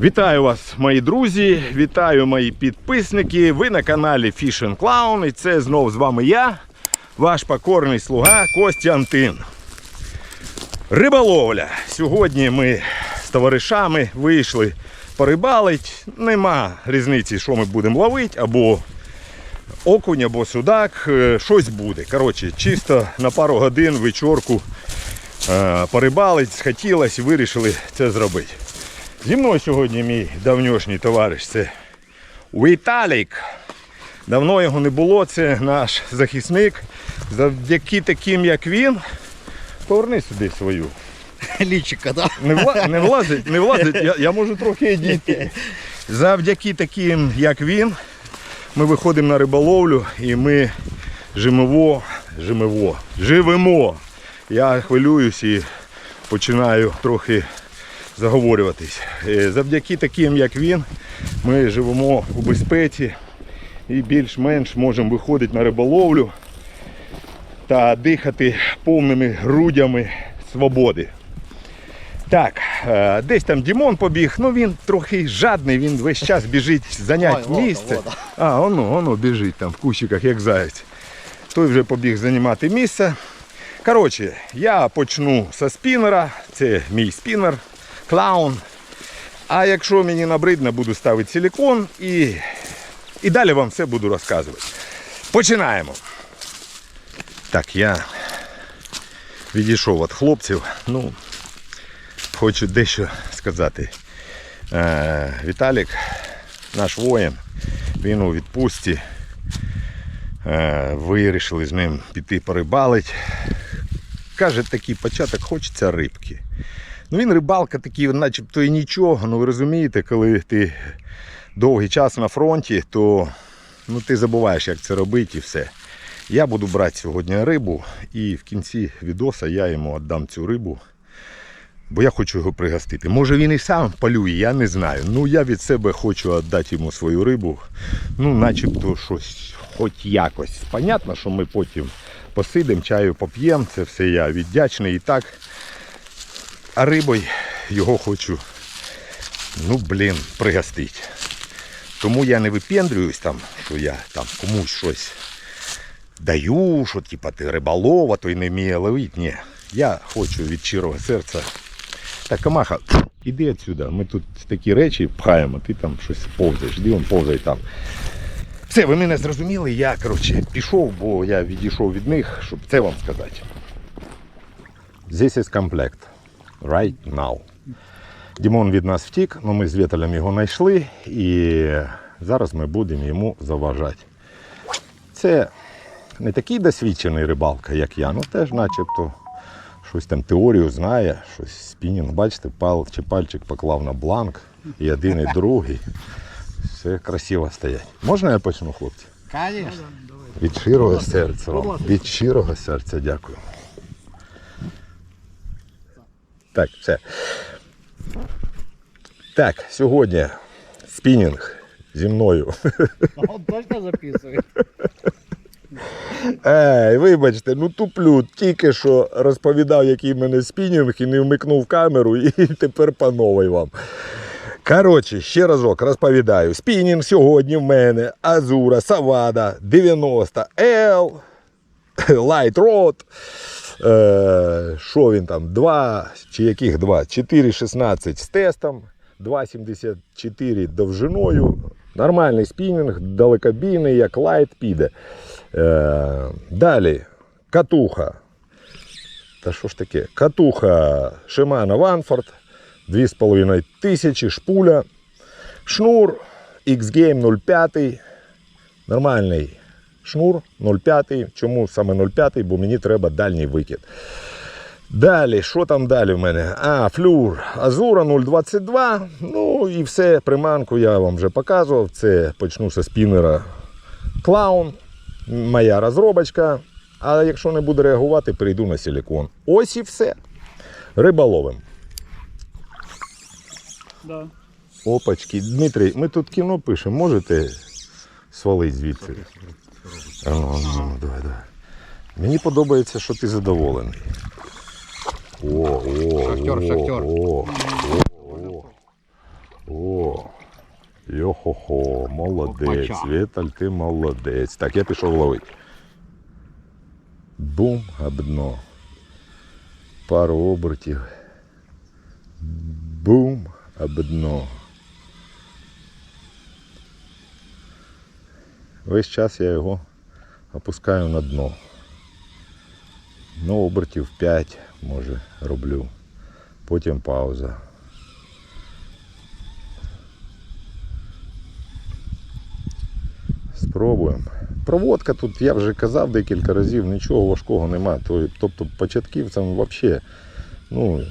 Вітаю вас, мої друзі, вітаю мої підписники. Ви на каналі Fish and Clown і це знов з вами я, ваш покорний слуга Костянтин. Риболовля. Сьогодні ми з товаришами вийшли порибалить. Нема різниці, що ми будемо ловити, або окунь, або судак. Е, Щось буде. Коротше, чисто на пару годин вечорку е, порибалить, схотілось вирішили це зробити. Зі мною сьогодні мій давньошній товариш це Віталік. Давно його не було, це наш захисник. Завдяки таким, як він. Поверни сюди свою. Лічика, да? Не, вла... не влазить, не влазить, я, я можу трохи дійти. Завдяки таким, як він, ми виходимо на риболовлю і ми живемо, живемо, живемо. Я хвилююсь і починаю трохи заговорюватись. Е, Завдяки таким, як він, ми живемо у безпеці і більш-менш можемо виходити на риболовлю та дихати повними грудями свободи. Так, е, десь там Дімон побіг, ну він трохи жадний, він весь час біжить зайняти Ой, вода, місце. вода. А, воно, воно біжить там в кущиках, як заяць. Той вже побіг займати місце. Коротше, я почну зі спінера, це мій спінер, клаун. А якщо мені набридне, буду ставити силикон і, і далі вам все буду розказувати. Починаємо. Так, я відійшов від хлопців. Ну, хочу дещо сказати. Е, Віталік, наш воїн, він у відпустці. Е, вирішили з ним піти порибалить. Каже, такий початок хочеться рибки. Ну він рибалка такий, начебто і нічого. Ну ви розумієте, коли ти довгий час на фронті, то ну, ти забуваєш, як це робити і все. Я буду брати сьогодні рибу і в кінці відоса я йому віддам цю рибу. Бо я хочу його пригостити. Може він і сам полює, я не знаю. Ну я від себе хочу віддати йому свою рибу. Ну, начебто щось, хоч якось. Понятно, що ми потім посидимо, чаю поп'ємо, це все я віддячний і так. А рибою його хочу, ну блін, пригостити. Тому я не випендрююсь там, що я там комусь щось даю, що типа ти риболова, той не вміє ловити. Ні. Я хочу від щирого серця. Так, Камаха, іди відсюди. Ми тут такі речі пхаємо, ти там щось повзаєш, де він повзай там. Все, ви мене зрозуміли, я коротше, пішов, бо я відійшов від них, щоб це вам сказати. This is комплект. Right now. Дімон від нас втік, але ми з Віталем його знайшли і зараз ми будемо йому заважати. Це не такий досвідчений рибалка, як я, ну теж начебто щось там теорію знає, щось спінінг. Бачите, пал чи пальчик поклав на бланк, і один, і другий. Все красиво стоять. Можна я почну, хлопці? Конечно. Від щирого серця. Вам. Від щирого серця дякую. Так, все. Так, сьогодні спінінг зі мною. Он точно записує. Ей, вибачте, ну туплю. Тільки що розповідав, який в мене спінінг і не вмикнув камеру, і тепер по новій вам. Коротше, ще разок розповідаю. Спінінг сьогодні в мене Азура Савада 90 L Light Rod. Е, Що він там? 2 чи яких 2? 4,16 з тестом, 2,74 довжиною. Нормальний спінінг, далекобійний, як лайт піде. Е, далі катуха. Та що ж таке? Катуха Shimano Ванфорд 2,5 тисячі, шпуля, шнур X-Game 05. Нормальний шнур 0,5. Чому саме 0,5? Бо мені треба дальній викид. Далі, що там далі в мене? А, флюр Азура 0,22. Ну і все, приманку я вам вже показував. Це почну зі спінера Клаун. Моя розробочка. А якщо не буде реагувати, перейду на силикон. Ось і все. Риболовим. Да. Опачки. Дмитрий, ми тут кіно пишемо, можете свалити звідси? А, ну, ну, давай, давай. Мені подобається, що ти задоволений. О, о, Шахтер, о, шахтер. О, о, о, о. Хо-хо-хо, молодець. Опача. Віталь, ти молодець. Так, я пішов ловити. Бум, об дно. Пару обертів. Бум, об дно. Весь час я його опускаю на дно. Ну, обертів 5, може, роблю. Потім пауза. Спробуємо. Проводка тут, я вже казав декілька разів, нічого важкого немає. Тобто початківцям взагалі, ну,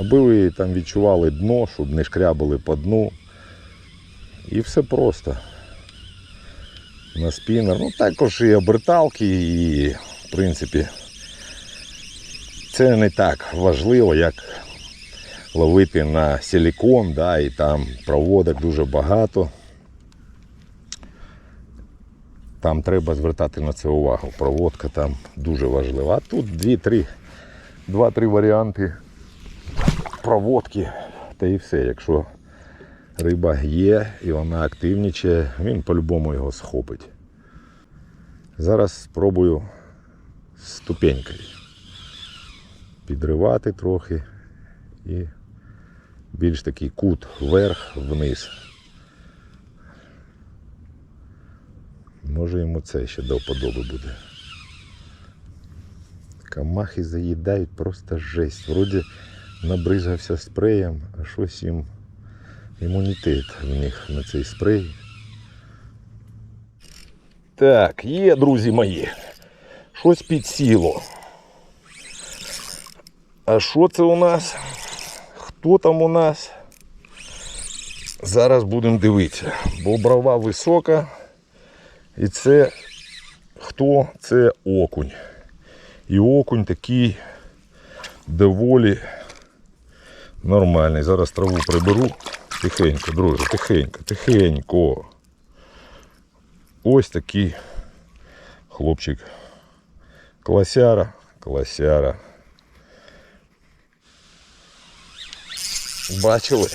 аби ви там відчували дно, щоб не шкрябали по дну. І все просто. На спінер. Ну також і оберталки, і в принципі це не так важливо, як ловити на силікон, да, і там проводок дуже багато. Там треба звертати на це увагу. Проводка там дуже важлива. А тут дві-три, два-три варіанти проводки. Та і все. Якщо риба є і вона активнічає, він по-любому його схопить. Зараз спробую ступенькою підривати трохи і більш такий кут вверх-вниз. Може йому це ще до вподоби буде. Камахи заїдають просто жесть. Вроді набризгався спреєм, а щось їм імунітет в них на цей спрей. Так, є, друзі мої. Щось підсіло. А що це у нас? Хто там у нас? Зараз будемо дивитися. Бо брова висока. І це хто? Це окунь. І окунь такий доволі нормальний. Зараз траву приберу. Тихенько, друже, тихенько, тихенько. Ось такий хлопчик. Класяра, класяра. Бачили?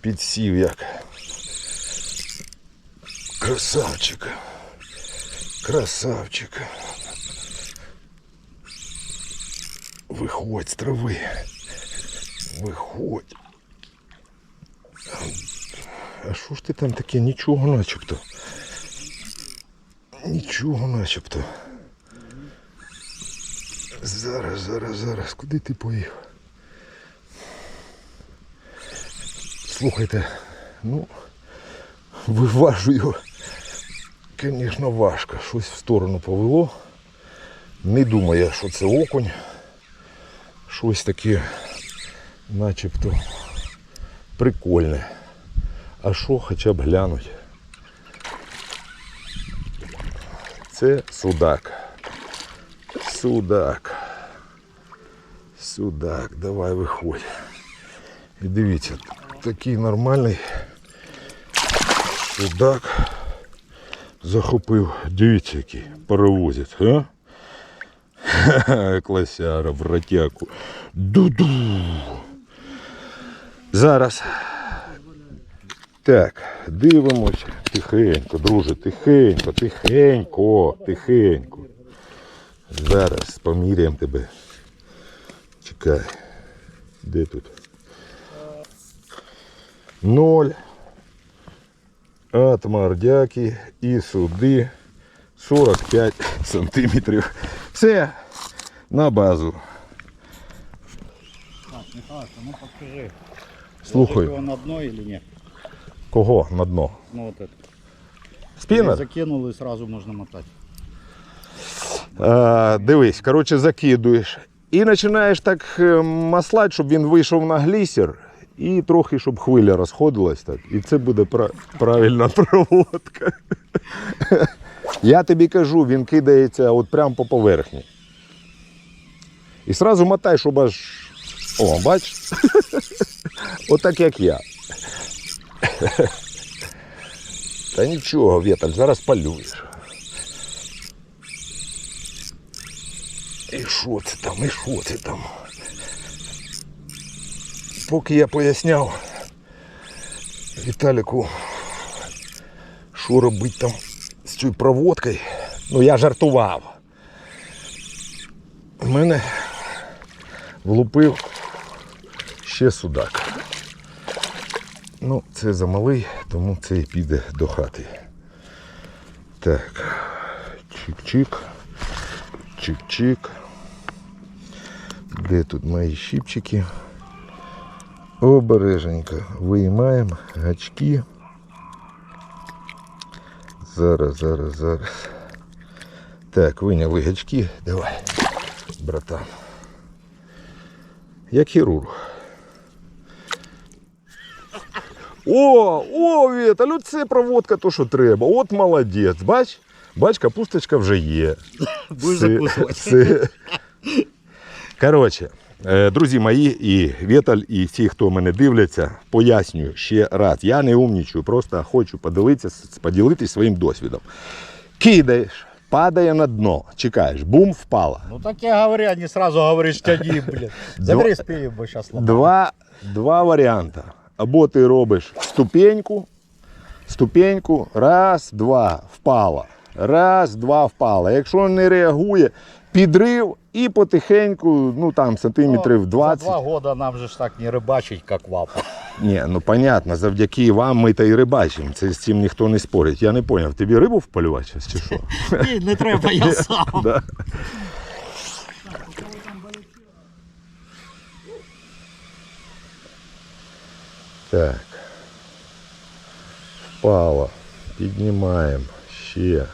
Підсів як. Красавчик. Красавчик. Виходь з трави. Виходь. А що ж ти там таке? Нічого начебто. Нічого начебто. Зараз, зараз, зараз. Куди ти поїхав? Слухайте, ну, виважую, звісно, важко. Щось в сторону повело. Не думаю, що це окунь. Щось таке, начебто, прикольне. А що хоча б глянуть? Це судак. Судак. Судак, давай виходь. І дивіться, такий нормальний судак захопив. Дивіться, який паровозить, а? Ха-ха, Класяра, братяку. Ду-ду. Зараз. Так, дивимось. Тихенько, друже, тихенько, тихенько, тихенько. Зараз поміряємо тебе. Чекай. Де тут? Ноль. От мордяки і суди 45 сантиметрів. Все на базу. Так, Михайлович, ну подскажи. Слухаю. Его на дно или нет? Кого на дно? Ну вот это. Спінер? Закинул и сразу можно мотать. А, дивись, коротше, закидуєш. І починаєш так е, маслати, щоб він вийшов на глісер. І трохи, щоб хвиля розходилась так. І це буде пра- правильна проводка. Я тобі кажу, він кидається от прямо по поверхні. І одразу мотай, щоб аж. О, бач? Отак як я. Та нічого, Віталь, зараз полюєш. І що це там, і що це там? Поки я поясняв Віталіку, що робити там з цією проводкою. Ну я жартував. У мене влупив ще судак. Ну, це замалий, тому це і піде до хати. Так. Чик-чик. Чик-чик. Де тут мої щипчики? Обереженько виймаємо гачки. Зараз, зараз, зараз. Так, виняли гачки. Давай, братан. Як хірург. О, о, Віталь, це проводка, то що треба. От молодець. Бач, бач, капусточка вже є. Будеш закусувати. Коротше, е, друзі мої, і Віталь, і ті, хто мене дивляться, пояснюю ще раз. Я не умнічую, просто хочу поділитися, поділитися своїм досвідом. Кидаєш, падає на дно, чекаєш, бум, впала. Ну так я говорю, а не сразу говоришь, тяни, блин. Забери спею, бо ломаю. Два, два варіанти. Або ти робиш ступеньку, ступеньку, раз, два, впала. Раз, два, впала. Якщо не реагує, підрив і потихеньку, ну там сантиметрів За 20. два года нам же ж так не рыбачить, как вам. Ні, ну понятно, завдяки вам ми та й рибачимо. Це з цим ніхто не спорить. Я не зрозумів, тобі рибу вполювати зараз чи що? Ні, не треба, я сам. Так. Впало. Піднімаємо ще.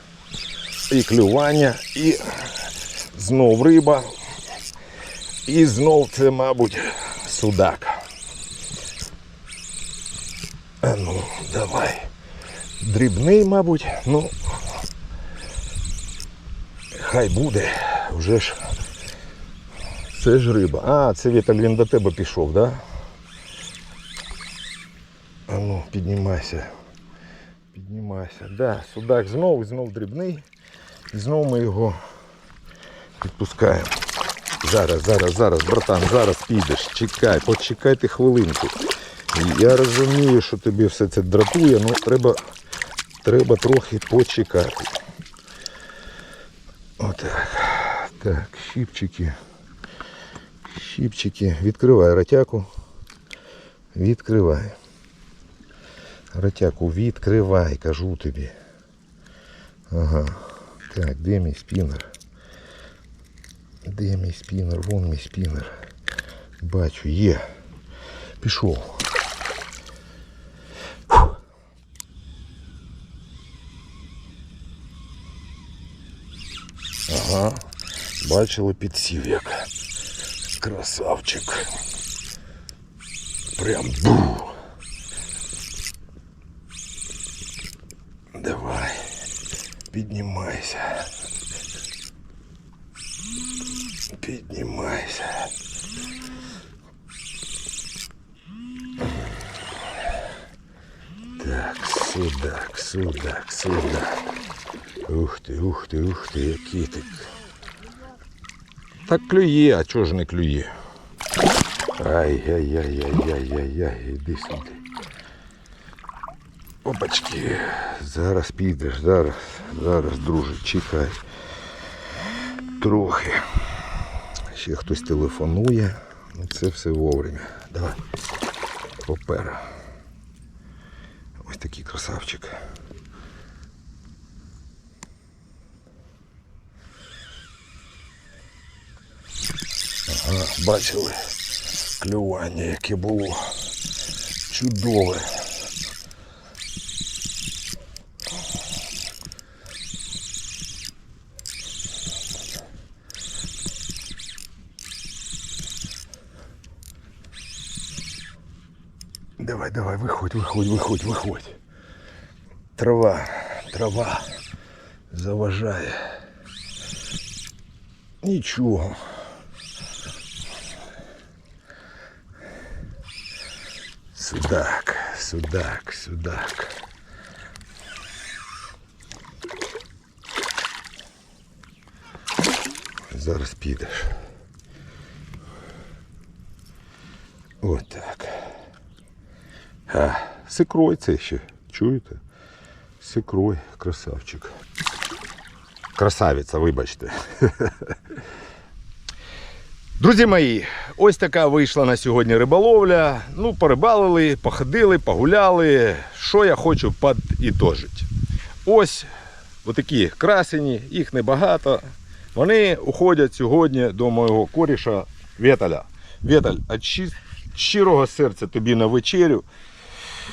І клювання, і знов риба. І знов це, мабуть, судак. А ну, давай. Дрібний, мабуть, ну. Хай буде, вже ж. Це ж риба. А, це Віталь, він до тебе пішов, да? А ну, піднімайся. Піднімайся. Да, судак знов, знов дрібний. І знов ми його відпускаємо. Зараз, зараз, зараз, братан, зараз підеш. Чекай, почекайте хвилинку. Я розумію, що тобі все це дратує, але треба, треба трохи почекати. Отак. Так, щипчики. Щипчики. Відкривай ротяку. Відкривай. Ротяку відкривай, кажу тобі. Ага. Так, де мій спінер? Де мій спінер? Вон мій спінер. Бачу, є. Пішов. Ага. Бачили, підсів як. Красавчик. Прям бу. Давай. Піднімайся. Піднімайся. Так, судак, судак, судак. Ух ти, ух ти, ух ти, який ти. Так клює, а чого ж не клює? Ай-яй-яй-яй-яй-яй-яй, іди сюди. Опачки, зараз підеш, зараз, зараз, друже, чекай. Трохи. Ще хтось телефонує. Ну це все вовремя. Давай. Попера. Ось такий красавчик. Ага, бачили клювання, яке було чудове. виходь, виходь, виходь, виходь. Трава, трава заважає. Нічого. Судак, судак, судак. Зараз підеш. Отак. А, з ікрою це ще. Чуєте? З ікрою, красавчик. Красавиця, вибачте. Друзі мої, ось така вийшла на сьогодні риболовля. Ну, порибалили, походили, погуляли. Що я хочу підітожити? Ось отакі красені, їх небагато. Вони уходять сьогодні до мого коріша Вєталя. Вєталь, а щирого серця тобі на вечерю.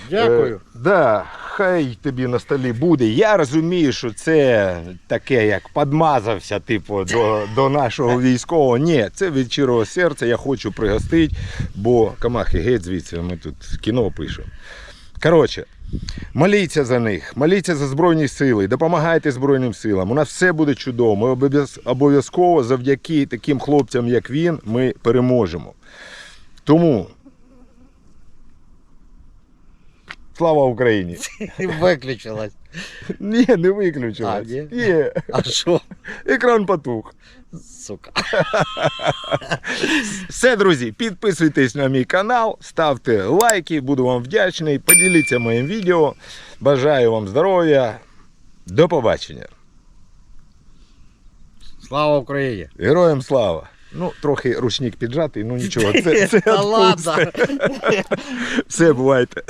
Дякую. Е, да, хай тобі на столі буде. Я розумію, що це таке, як подмазався, типу, до, до нашого військового. Ні, це від щирого серця. Я хочу пригостити, бо камахи геть звідси, ми тут кіно пишемо. Коротше, моліться за них, моліться за Збройні сили, допомагайте Збройним силам. У нас все буде чудово. Ми обов'язково завдяки таким хлопцям, як він, ми переможемо. Тому. Слава Україні! Виключилась. Ні, не. А, ні? Є. А що? Екран потух. Сука. Все, друзі, підписуйтесь на мій канал, ставте лайки, буду вам вдячний. Поділіться моїм відео. Бажаю вам здоров'я. До побачення. Слава Україні. Героям слава! Ну, трохи ручник піджатий, ну нічого. Це, це Та ладно. Все, бувайте.